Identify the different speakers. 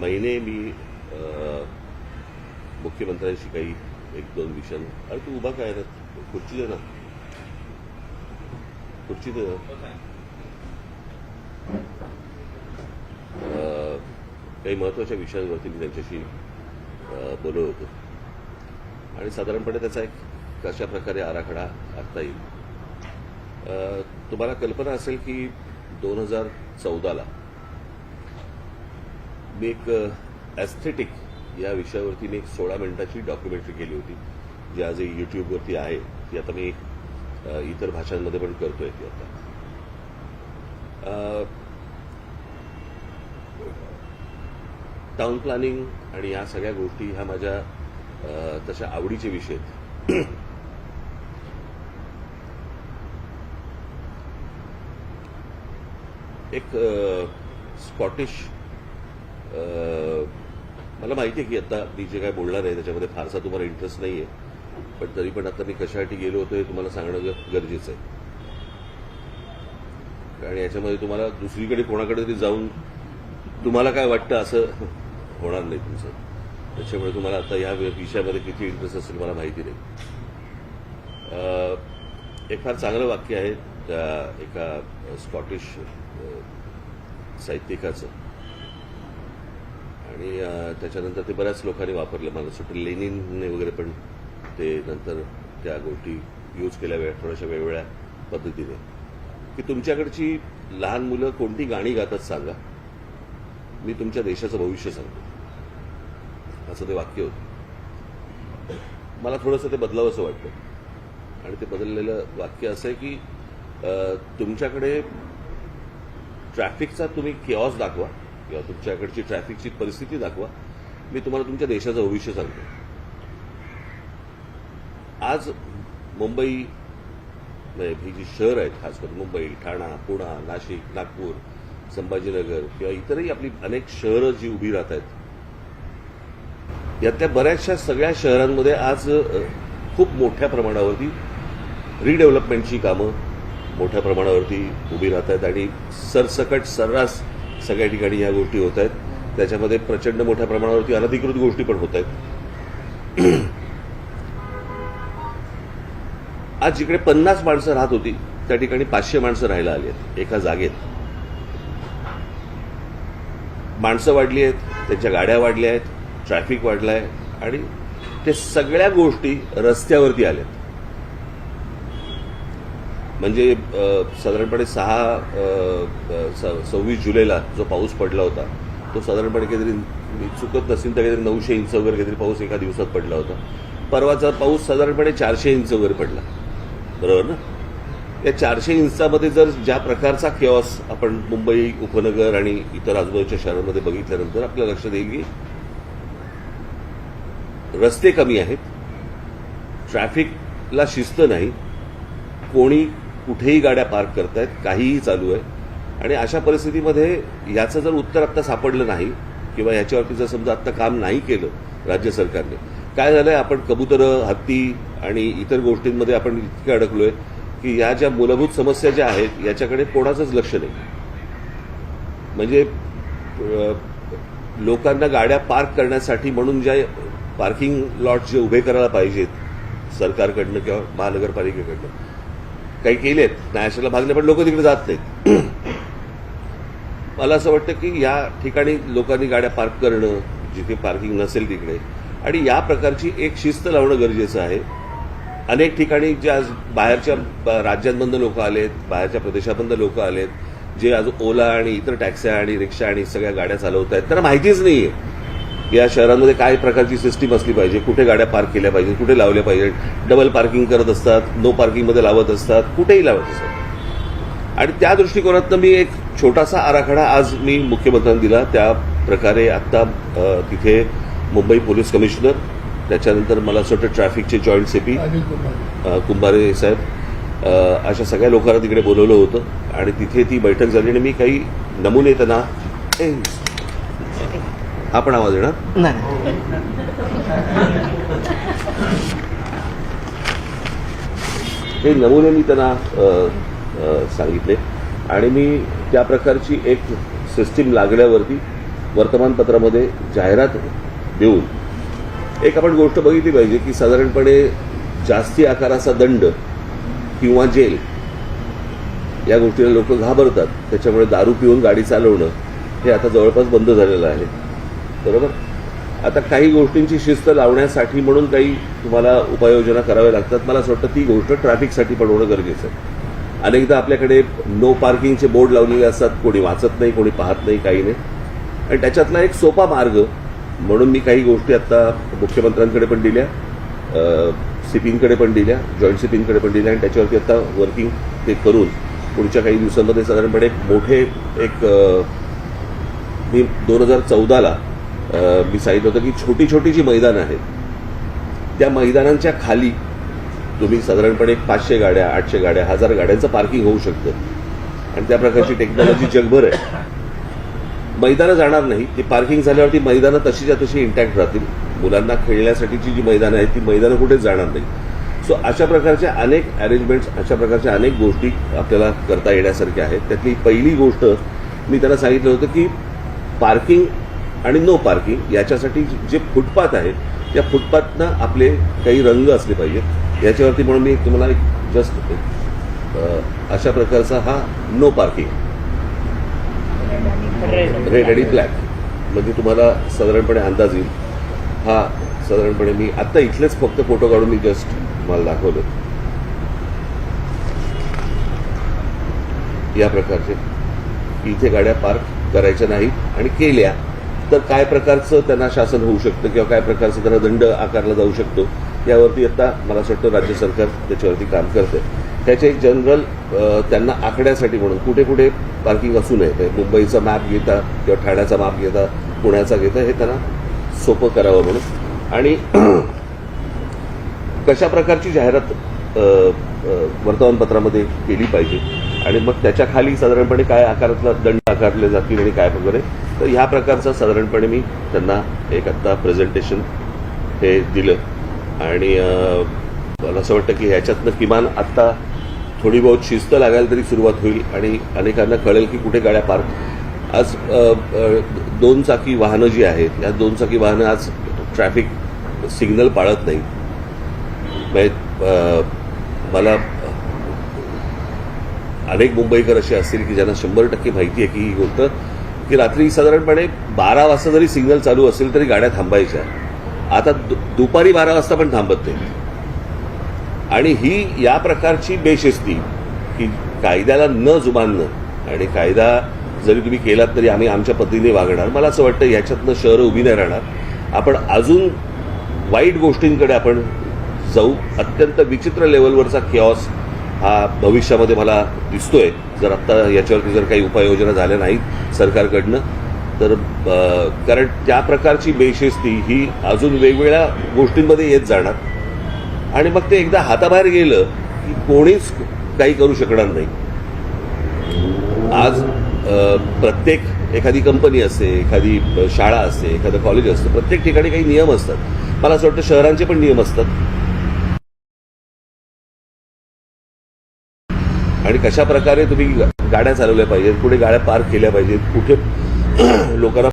Speaker 1: महिने मी मुख्यमंत्र्यांशी काही एक दोन विषय अरे तू उभा काय रे? खुर्ची दे ना. खुर्ची दे काही महत्त्वाच्या विषयांवरती मी त्यांच्याशी बोलत होतो. आणि साधारणपणे त्याचा एक कशा प्रकारे आराखडा आखता येईल. तुम्हाला कल्पना असेल की दोन हजार चौदाला मी एक ॲस्थेटिक या विषयावरती मी एक सोळा मिनिटाची डॉक्युमेंटरी केली होती जी आज यूट्यूबवरती आहे ती आता मी इतर भाषांमध्ये पण करतोय ती आता. टाऊन टाउन प्लॅनिंग आणि या सगळ्या गोष्टी ह्या माझ्या तशा आवडीचे विषय आहेत. एक स्कॉटिश मला माहिती आहे की आता मी जे काय बोलणार आहे त्याच्यामध्ये फारसा तुम्हाला इंटरेस्ट नाही आहे पण तरी पण आता मी कशासाठी गेलो होतो हे तुम्हाला सांगणं ग- गरजेचं आहे. आणि याच्यामध्ये तुम्हाला दुसरीकडे कोणाकडे तरी जाऊन तुम्हाला काय वाटतं असं होणार नाही तुमचं. त्याच्यामुळे तुम्हाला आता या विषयामध्ये किती इंटरेस्ट असेल मला माहिती नाही. एक फार चांगलं वाक्य आहे त्या एका स्कॉटिश साहित्यिकाचं. आणि त्याच्यानंतर ते बऱ्याच लोकांनी वापरलं. मला असं वाटतं लेनिनने वगैरे पण ते नंतर त्या गोष्टी यूज केल्या वेळ थोड्याशा वेगवेगळ्या पद्धतीने. की तुमच्याकडची लहान मुलं कोणती गाणी गातात सांगा? मी तुमच्या देशाचं भविष्य सांगतो. असं ते वाक्य होतं. मला थोडंसं ते बदलावं असं वाटतं. आणि ते बदललेलं वाक्य असं आहे की तुमच्याकडे ट्रॅफिकचा तुम्ही किऑस दाखवा. किंवा तुमच्याकडची ट्रॅफिकची परिस्थिती दाखवा. मी तुम्हाला तुमच्या देशाचं भविष्य सांगतो. आज मुंबई म्हणजे ही जी शहर आहेत खास करून मुंबई ठाणा पुणा नाशिक नागपूर संभाजीनगर किंवा इतरही आपली अनेक शहरं जी उभी राहत आहेत यातल्या बऱ्याचशा सगळ्या शहरांमध्ये आज खूप मोठ्या प्रमाणावरती रिडेव्हलपमेंटची कामं मोठ्या प्रमाणावरती उभी राहत आहेत आणि सरसकट सर्रास सगळ्या ठिकाणी ह्या गोष्टी होत आहेत. त्याच्यामध्ये प्रचंड मोठ्या प्रमाणावरती अनधिकृत गोष्टी पण होत आहेत. आज जिकडे पन्नास माणसं राहत होती त्या ठिकाणी पाचशे माणसं राहायला आली आहेत एका जागेत. माणसं वाढली आहेत त्यांच्या गाड्या वाढल्या आहेत ट्रॅफिक वाढलं आहे आणि ते सगळ्या गोष्टी रस्त्यावरती आल्यात. म्हणजे साधारणपणे सहा स- सव्वीस जुलैला जो पाऊस पडला होता तो साधारणपणे काहीतरी मी चुकत नसेल तर काहीतरी नऊशे इंच वगैरे काहीतरी पाऊस एका दिवसात पडला होता. परवाचा पाऊस साधारणपणे चारशे इंच वगैरे पडला. बरोबर ना? या चारशे इंचामध्ये जर ज्या प्रकारचा केऑस आपण मुंबई उपनगर आणि इतर आजूबाजूच्या शहरांमध्ये बघितल्यानंतर आपल्या लक्षात येईल की रस्ते कमी आहेत ट्रॅफिकला शिस्त नाही कोणी कुठेही गाड्या पार्क करतायत काहीही चालू आहे. आणि अशा परिस्थितीमध्ये याचं जर उत्तर आत्ता सापडलं नाही किंवा याच्यावरती जर समजा आत्ता काम नाही केलं राज्य सरकारने काय झालंय? आपण कबुतरं हत्ती आणि इतर गोष्टींमध्ये आपण इतके अडकलोय की या ज्या मूलभूत समस्या ज्या आहेत याच्याकडे कोणाचंच लक्ष नाही. म्हणजे लोकांना गाड्या पार्क करण्यासाठी म्हणून ज्या पार्किंग लॉट जे उभे करायला पाहिजेत सरकारकडनं किंवा महानगरपालिकेकडनं काही केलेत नाशिकला भागले पण लोक तिकडे जात नाहीत. मला असं वाटतं की या ठिकाणी लोकांनी गाड्या पार्क करणं जिथे पार्किंग नसेल तिकडे आणि या प्रकारची एक शिस्त लावणं गरजेचं आहे. अनेक ठिकाणी ज्या आज बाहेरच्या राज्यांमधनं लोक आलेत बाहेरच्या प्रदेशामधनं लोक आलेत जे आज ओला आणि इतर टॅक्स्या आणि रिक्षा आणि सगळ्या गाड्या चालवत आहेत त्यांना माहितीच नाहीये. या शहरांमध्ये काय प्रकारची सिस्टीम असली पाहिजे. कुठे गाड्या पार्क केल्या पाहिजेत कुठे लावल्या पाहिजेत. डबल पार्किंग करत असतात नो पार्किंगमध्ये लावत असतात कुठेही लावत असतात. आणि त्या दृष्टिकोनातनं मी एक छोटासा आराखडा आज मी मुख्यमंत्र्यांना दिला. त्या प्रकारे आत्ता तिथे मुंबई पोलीस कमिशनर त्याच्यानंतर मला असं वाटतं ट्रॅफिकचे जॉईंट सीपी कुंभारे साहेब अशा सगळ्या लोकांना तिकडे बोलवलं होतं. आणि तिथे ती बैठक झाली आणि मी काही नमुने त्यांना आपण आवाज येणार
Speaker 2: नाही.
Speaker 1: हे नमुने मी त्यांना सांगितले. आणि मी त्या प्रकारची एक सिस्टीम लागल्यावरती वर्तमानपत्रामध्ये जाहिरात देऊन एक आपण गोष्ट बघितली पाहिजे की साधारणपणे जास्ती आकाराचा दंड किंवा जेल या गोष्टीला लोक घाबरतात. त्याच्यामुळे दारू पिऊन गाडी चालवणं हे आता जवळपास बंद झालेलं आहे. बरोबर? आता काही गोष्टींची शिस्त लावण्यासाठी म्हणून काही तुम्हाला उपाययोजना कराव्या लागतात. मला असं वाटतं ती गोष्ट ट्रॅफिकसाठी पण होणं गरजेचं आहे. अनेकदा आपल्याकडे नो पार्किंगचे बोर्ड लावलेले असतात. कोणी वाचत नाही कोणी पाहत नाही काही नाही. आणि त्याच्यातला एक सोपा मार्ग म्हणून मी काही गोष्टी आता मुख्यमंत्र्यांकडे पण दिल्या सिपिंगकडे पण दिल्या जॉईंट सिपिंगकडे पण दिल्या. आणि त्याच्यावरती आता वर्किंग ते करून पुढच्या काही दिवसांमध्ये साधारणपणे मोठे एक मी दोन हजार चौदाला मी सांगितलं होतं की छोटी छोटी जी मैदानं आहेत त्या मैदानांच्या खाली तुम्ही साधारणपणे एक पाचशे गाड्या आठशे गाड्या हजार गाड्यांचं पार्किंग होऊ शकतं. आणि त्या प्रकारची टेक्नॉलॉजी जगभर आहे. मैदानं जाणार नाही. ती पार्किंग झाल्यावरती मैदानं तशीच्या तशी इंटॅक्ट राहतील. मुलांना खेळण्यासाठीची जी मैदानं आहेत ती मैदानं कुठेच जाणार नाही सो अशा प्रकारच्या अनेक अरेंजमेंट्स अशा प्रकारच्या अनेक गोष्टी आपल्याला करता येण्यासारख्या आहेत. त्यातली पहिली गोष्ट मी त्यांना सांगितलं होतं की पार्किंग आणि नो पार्किंग याच्यासाठी जे फुटपाथ आहेत या फुटपाथनं आपले काही रंग असले पाहिजेत. याच्यावरती म्हणून मी तुम्हाला एक जस्ट अशा प्रकारचा हा नो पार्किंग. रेड आणि ब्लॅक म्हणजे तुम्हाला साधारणपणे अंदाज येईल. हा साधारणपणे मी आत्ता इथलेच फक्त फोटो काढून मी जस्ट तुम्हाला दाखवलं या प्रकारचे. इथे गाड्या पार्क करायच्या नाहीत आणि केल्या. तर काय प्रकारचं त्यांना शासन होऊ शकतं किंवा काय प्रकारचं त्यांना दंड आकारला जाऊ शकतो यावरती आता मला असं वाटतं राज्य सरकार त्याच्यावरती काम करते त्याचे एक जनरल त्यांना आखण्यासाठी म्हणून कुठे कुठे पार्किंग असू नये म्हणजे मुंबईचा मॅप घेता किंवा ठाण्याचा मॅप घेता पुण्याचा घेता हे त्यांना सोपं करावं म्हणून. आणि कशा प्रकारची जाहिरात वर्तमानपत्रामध्ये केली पाहिजे? आणि मग त्याच्याखाली साधारणपणे काय आकारातला दंड आकारले जातील आणि काय वगैरे? तर ह्या प्रकारचा साधारणपणे मी त्यांना एक आत्ता प्रेझेंटेशन हे दिलं. आणि मला असं वाटतं की ह्याच्यातनं किमान आत्ता थोडी बहुत शिस्त लागायला तरी सुरुवात होईल आणि अनेकांना कळेल की कुठे गाड्या पार्क. आज दोन चाकी वाहनं जी आहेत या दोन चाकी वाहनं आज ट्रॅफिक सिग्नल पाळत नाहीत. म्हणजे, मला अनेक मुंबईकर असे असतील की ज्यांना शंभर टक्के माहिती आहे की ही गोष्ट की रात्री साधारणपणे बारा वाजता जरी सिग्नल चालू असेल तरी गाड्या थांबायच्या. आता दु- दुपारी बारा वाजता पण थांबत नाही आणि ही या प्रकारची बेशिस्ती की कायद्याला न जुमानणं आणि कायदा जरी तुम्ही केलात तरी आम्ही आमच्या पद्धतीने वागणार. मला असं वाटतं याच्यातनं शहरं उभी नाही राहणार. आपण अजून वाईट गोष्टींकडे आपण जाऊ. अत्यंत विचित्र लेवलवरचा क्यॉस हा भविष्यामध्ये मला दिसतोय. जर आत्ता याच्यावरती जर काही उपाययोजना झाल्या नाहीत सरकारकडनं. तर कारण त्या प्रकारची बेशिस्ती ही अजून वेगवेगळ्या गोष्टींमध्ये येत जाणार. आणि मग ते एकदा हाताबाहेर गेलं की कोणीच काही करू शकणार नाही. आज प्रत्येक एखादी कंपनी असते एखादी शाळा असते एखादं कॉलेज असतं प्रत्येक ठिकाणी काही नियम असतात. मला असं वाटतं शहरांचे पण नियम असतात. आणि कशा प्रकारे तुम्ही गाड्या चालवल्या पाहिजेत कुठे गाड्या पार्क केल्या पाहिजेत कुठे लोकांना